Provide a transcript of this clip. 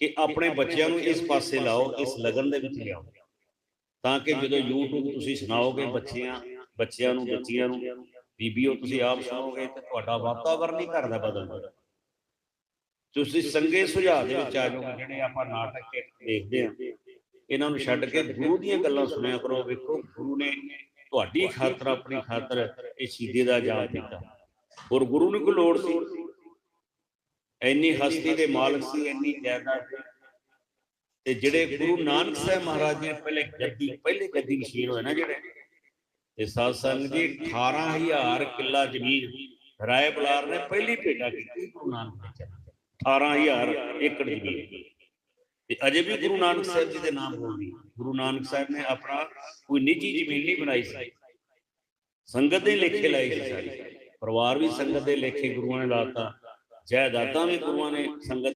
ਕਿ ਆਪਣੇ ਬੱਚਿਆਂ ਨੂੰ ਇਸ ਪਾਸੇ ਲਾਓ ਇਸ ਲਗਨ ਦੇ ਵਿੱਚ ਲਿਆਓ। ਤਾਂ ਕਿ ਜਦੋਂ YouTube ਤੁਸੀਂ ਸੁਣਾਓਗੇ ਬੱਚਿਆਂ ਬੱਚਿਆਂ ਨੂੰ ਬੱਚੀਆਂ ਨੂੰ ਬੀਬੀਓ ਤੁਸੀਂ ਆਪ ਸੁਣੋਗੇ ਤੇ ਤੁਹਾਡਾ ਵਾਤਾਵਰਨ ਹੀ ਘਰ ਦਾ ਬਦਲ ਜਾਏਗਾ ਤੁਸੀਂ ਸੰਗੇ ਸੁਝਾਅ ਦੇ ਵਿੱਚ ਆ ਜਾਓ ਜਿਹੜੇ ਆਪਾਂ ਨਾਟਕ ਦੇਖਦੇ ਆ ਇਹਨਾਂ ਨੂੰ ਛੱਡ ਕੇ ਗੁਰੂ ਦੀਆਂ ਗੱਲਾਂ ਸੁਣਿਆ ਕਰੋ। ਵੇਖੋ ਗੁਰੂ ਨੇ ਤੁਹਾਡੀ ਖਾਤਰ ਆਪਣੀ ਖਾਤਰ ਇਹ ਸ਼ਹੀਦੀ ਦਾ ਜਾਮ ਦਿੱਤਾ ਔਰ ਗੁਰੂ ਨੂੰ ਕੋਈ ਲੋੜ ਸੀ? ਇੰਨੀ ਹਸਤੀ ਦੇ ਮਾਲਕ ਸੀ, ਇੰਨੀ ਜਾਇਦਾਦ ਤੇ ਜਿਹੜੇ ਗੁਰੂ ਨਾਨਕ ਸਾਹਿਬ ਮਹਾਰਾਜ ਜੀ ਪਹਿਲੇ ਗੱਦੀ ਪਹਿਲੇ ਗੱਦੀ ਨਸ਼ੀਨ ਹੋਏ ਨਾ ਜਿਹੜੇ, ਤੇ ਸਾਧ ਸੰਗਤ ਜੀ 18000 ਕਿੱਲਾ ਜ਼ਮੀਨ ਰਾਏ ਬਲਾਰ ਨੇ ਪਹਿਲੀ ਭੇਟਾ ਕੀਤੀ ਗੁਰੂ ਨਾਨਕ ਦੇਵ ਜੀ 18000 ਏਕੜ ਜ਼ਮੀਨ। ਤੇ ਅਜੇ ਵੀ ਗੁਰੂ ਨਾਨਕ ਸਾਹਿਬ ਜੀ ਦੇ ਨਾਮ ਹੋਣੀ ਗੁਰੂ ਨਾਨਕ ਸਾਹਿਬ ਨੇ ਆਪਣਾ ਕੋਈ ਨਿੱਜੀ ਜ਼ਮੀਨ ਨਹੀਂ ਬਣਾਈ ਸੀ। ਸੰਗਤ ਦੇ ਲੇਖੇ ਲਾਈ ਸੀ ਸਾਰੀ। ਪਰਿਵਾਰ ਵੀ ਸੰਗਤ ਦੇ ਲੇਖੇ ਗੁਰੂਆਂ ਨੇ ਲਾਤਾ ਜੈ ਦਾਤਾ ਵੀ ਗੁਰੂਆਂ ਨੇ ਸੰਗਤ